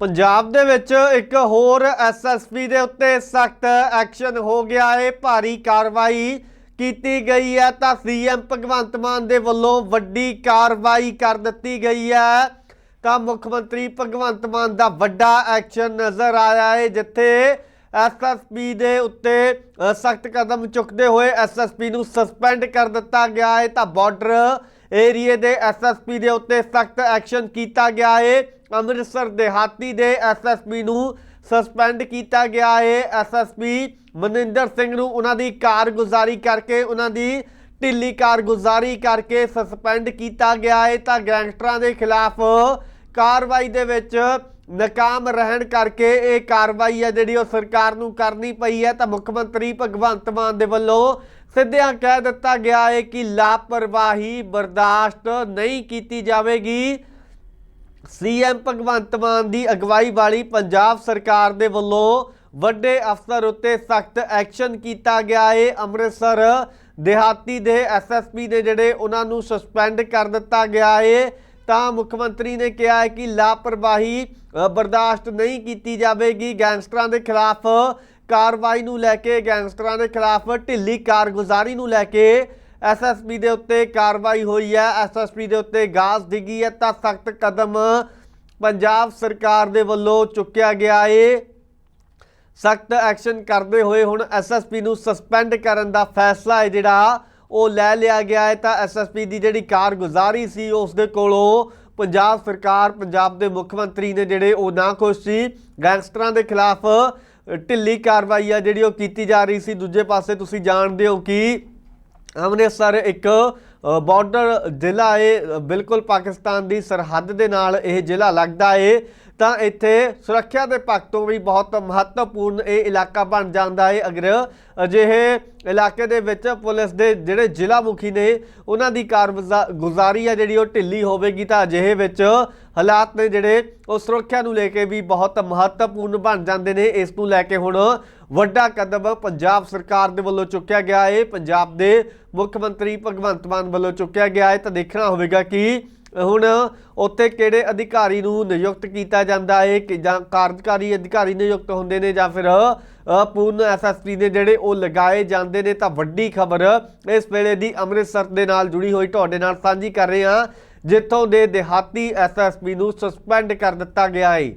ਪੰਜਾਬ ਦੇ ਵਿੱਚ ਇੱਕ ਹੋਰ ਐਸਐਸਪੀ ਦੇ ਉੱਤੇ ਸਖਤ ਐਕਸ਼ਨ ਹੋ ਗਿਆ ਹੈ ਭਾਰੀ ਕਾਰਵਾਈ ਕੀਤੀ ਗਈ ਹੈ ਤਾਂ ਸੀਐਮ ਭਗਵੰਤ ਮਾਨ ਦੇ ਵੱਲੋਂ ਵੱਡੀ ਕਾਰਵਾਈ ਕਰ ਦਿੱਤੀ ਗਈ ਹੈ। ਤਾਂ ਮੁੱਖ ਮੰਤਰੀ ਭਗਵੰਤ ਮਾਨ ਦਾ ਵੱਡਾ ਐਕਸ਼ਨ ਨਜ਼ਰ ਆਇਆ ਹੈ ਜਿੱਥੇ ਐਸਐਸਪੀ ਦੇ ਉੱਤੇ ਸਖਤ ਕਦਮ ਚੁੱਕਦੇ ਹੋਏ ਐਸਐਸਪੀ ਨੂੰ ਸਸਪੈਂਡ ਕਰ ਦਿੱਤਾ ਗਿਆ ਹੈ ਤਾਂ ਬਾਰਡਰ ਏਰੀਏ ਦੇ ਐਸਐਸਪੀ ਦੇ ਉੱਤੇ ਸਖਤ ਐਕਸ਼ਨ ਕੀਤਾ ਗਿਆ ਹੈ ਅੰਮ੍ਰਿਤਸਰ ਦਿਹਾਤੀ ਦੇ ਐਸਐਸਪੀ ਨੂੰ ਸਸਪੈਂਡ ਕੀਤਾ ਗਿਆ ਹੈ ਐਸਐਸਪੀ ਮਨਿੰਦਰ ਸਿੰਘ ਨੂੰ ਉਹਨਾਂ ਦੀ ਕਾਰਗੁਜ਼ਾਰੀ ਕਰਕੇ, ਉਹਨਾਂ ਦੀ ਢਿੱਲੀ ਕਾਰਗੁਜ਼ਾਰੀ ਕਰਕੇ ਸਸਪੈਂਡ ਕੀਤਾ ਗਿਆ ਹੈ ਤਾਂ ਗੈਂਗਸਟਰਾਂ ਦੇ ਖਿਲਾਫ ਕਾਰਵਾਈ ਦੇ ਵਿੱਚ ਨਾਕਾਮ ਰਹਿਣ ਕਰਕੇ ਇਹ ਕਾਰਵਾਈ ਹੈ ਜਿਹੜੀ ਉਹ ਸਰਕਾਰ ਨੂੰ ਕਰਨੀ ਪਈ ਹੈ। ਤਾਂ ਮੁੱਖ ਮੰਤਰੀ ਭਗਵੰਤ ਮਾਨ ਦੇ ਵੱਲੋਂ ਸਿੱਧਿਆਂ ਕਹਿ ਦਿੱਤਾ ਗਿਆ ਹੈ ਕਿ ਲਾਪਰਵਾਹੀ ਬਰਦਾਸ਼ਤ ਨਹੀਂ ਕੀਤੀ ਜਾਵੇਗੀ। ਸੀਐਮ ਭਗਵੰਤ ਮਾਨ ਦੀ ਅਗਵਾਈ ਵਾਲੀ ਪੰਜਾਬ ਸਰਕਾਰ ਦੇ ਵੱਲੋਂ ਵੱਡੇ ਅਫਸਰ ਉੱਤੇ ਸਖਤ ਐਕਸ਼ਨ ਕੀਤਾ ਗਿਆ ਹੈ ਅੰਮ੍ਰਿਤਸਰ ਦਿਹਾਤੀ ਦੇ ਐਸਐਸਪੀ ਨੇ ਜਿਹੜੇ ਉਹਨਾਂ ਨੂੰ ਸਸਪੈਂਡ ਕਰ ਦਿੱਤਾ ਗਿਆ ਹੈ ਤਾਂ ਮੁੱਖ ਮੰਤਰੀ ਨੇ ਕਿਹਾ ਹੈ ਕਿ ਲਾਪਰਵਾਹੀ ਬਰਦਾਸ਼ਤ ਨਹੀਂ ਕੀਤੀ ਜਾਵੇਗੀ। ਗੈਂਗਸਟਰਾਂ ਦੇ ਖਿਲਾਫ ਕਾਰਵਾਈ ਨੂੰ ਲੈ ਕੇ ਗੈਂਗਸਟਰਾਂ ਦੇ ਖਿਲਾਫ ਢਿੱਲੀ ਕਾਰਗੁਜ਼ਾਰੀ ਨੂੰ ਲੈ ਕੇ ਐਸਐਸਪੀ ਦੇ ਉੱਤੇ ਕਾਰਵਾਈ ਹੋਈ ਹੈ। ਐਸਐਸਪੀ ਦੇ ਉੱਤੇ ਗਾਜ਼ ਡਿੱਗੀ ਹੈ ਤਾਂ ਸਖਤ ਕਦਮ ਪੰਜਾਬ ਸਰਕਾਰ ਦੇ ਵੱਲੋਂ ਚੁੱਕਿਆ ਗਿਆ ਏ। ਸਖਤ ਐਕਸ਼ਨ ਕਰਦੇ ਹੋਏ ਹੁਣ ਐਸਐਸਪੀ ਨੂੰ ਸਸਪੈਂਡ ਕਰਨ ਦਾ ਫੈਸਲਾ ਹੈ ਜਿਹੜਾ ਉਹ ਲੈ ਲਿਆ ਗਿਆ ਹੈ। ਤਾਂ ਐਸਐਸਪੀ ਦੀ ਜਿਹੜੀ ਕਾਰਗੁਜ਼ਾਰੀ ਸੀ, ਉਸ ਦੇ ਕੋਲੋਂ ਪੰਜਾਬ ਸਰਕਾਰ, ਪੰਜਾਬ ਦੇ ਮੁੱਖ ਮੰਤਰੀ ਨੇ ਜਿਹੜੇ ਉਹ ਨਾ ਖੁਸ਼ ਸੀ। ਗੈਂਗਸਟਰਾਂ ਦੇ ਖਿਲਾਫ ਢਿੱਲੀ ਕਾਰਵਾਈ ਆ ਜਿਹੜੀ ਉਹ ਕੀਤੀ ਜਾ ਰਹੀ ਸੀ। ਦੂਜੇ ਪਾਸੇ ਤੁਸੀਂ ਜਾਣਦੇ ਹੋ ਕਿ ਅੰਮ੍ਰਿਤਸਰ ਇੱਕ ਬਾਰਡਰ ਜ਼ਿਲ੍ਹਾ ਏ ਬਿਲਕੁਲ ਪਾਕਿਸਤਾਨ ਦੀ ਸਰਹੱਦ ਦੇ ਨਾਲ ਇਹ ਜ਼ਿਲ੍ਹਾ ਲੱਗਦਾ ਏ ਤਾਂ ਇੱਥੇ ਸੁਰੱਖਿਆ ਦੇ ਪੱਖ ਤੋਂ ਵੀ ਬਹੁਤ ਮਹੱਤਵਪੂਰਨ ਇਹ ਇਲਾਕਾ ਬਣ ਜਾਂਦਾ ਹੈ। ਅਗਰ ਅਜਿਹੇ ਇਲਾਕੇ ਦੇ ਵਿੱਚ ਪੁਲਿਸ ਦੇ ਜਿਹੜੇ ਜ਼ਿਲ੍ਹਾ ਮੁਖੀ ਨੇ, ਉਹਨਾਂ ਦੀ ਕਾਰਗੁਜ਼ਾਰੀ ਆ ਜਿਹੜੀ ਉਹ ਢਿੱਲੀ ਹੋਵੇਗੀ ਤਾਂ ਅਜਿਹੇ ਵਿੱਚ ਹਾਲਾਤ ਨੇ ਜਿਹੜੇ ਉਹ ਸੁਰੱਖਿਆ ਨੂੰ ਲੈ ਕੇ ਵੀ ਬਹੁਤ ਮਹੱਤਵਪੂਰਨ ਬਣ ਜਾਂਦੇ ਨੇ। ਇਸ ਨੂੰ ਲੈ ਕੇ ਹੁਣ ਵੱਡਾ ਕਦਮ ਪੰਜਾਬ ਸਰਕਾਰ ਦੇ ਵੱਲੋਂ ਚੁੱਕਿਆ ਗਿਆ ਹੈ। ਪੰਜਾਬ ਦੇ ਮੁੱਖ ਮੰਤਰੀ ਭਗਵੰਤ ਮਾਨ ਵੱਲੋਂ ਚੁੱਕਿਆ ਗਿਆ ਹੈ। ਤਾਂ ਦੇਖਣਾ ਹੋਵੇਗਾ ਕਿ ਹੁਣ ਉੱਥੇ ਕਿਹੜੇ ਅਧਿਕਾਰੀ ਨੂੰ ਨਿਯੁਕਤ ਕੀਤਾ ਜਾਂਦਾ? ਹੈ ਕਿ ਜਾਂ ਕਾਰਜਕਾਰੀ ਅਧਿਕਾਰੀ ਨਿਯੁਕਤ ਹੁੰਦੇ ਨੇ ਜਾਂ ਫਿਰ ਅ, ਪੂਰਨ ਐਸਐਸਪੀ ਨੇ ਜਿਹੜੇ ਉਹ ਲਗਾਏ ਜਾਂਦੇ ਨੇ? ਤਾਂ ਵੱਡੀ ਖਬਰ ਇਸ ਵੇਲੇ ਦੀ ਅੰਮ੍ਰਿਤਸਰ ਦੇ ਨਾਲ ਜੁੜੀ ਹੋਈ ਤੁਹਾਡੇ ਨਾਲ ਸਾਂਝੀ ਕਰ ਰਹੇ ਹਾਂ ਜਿੱਥੋਂ ਦੇ ਦਿਹਾਤੀ ਐਸਐਸਪੀ ਨੂੰ ਸਸਪੈਂਡ ਕਰ ਦਿੱਤਾ ਗਿਆ ਹੈ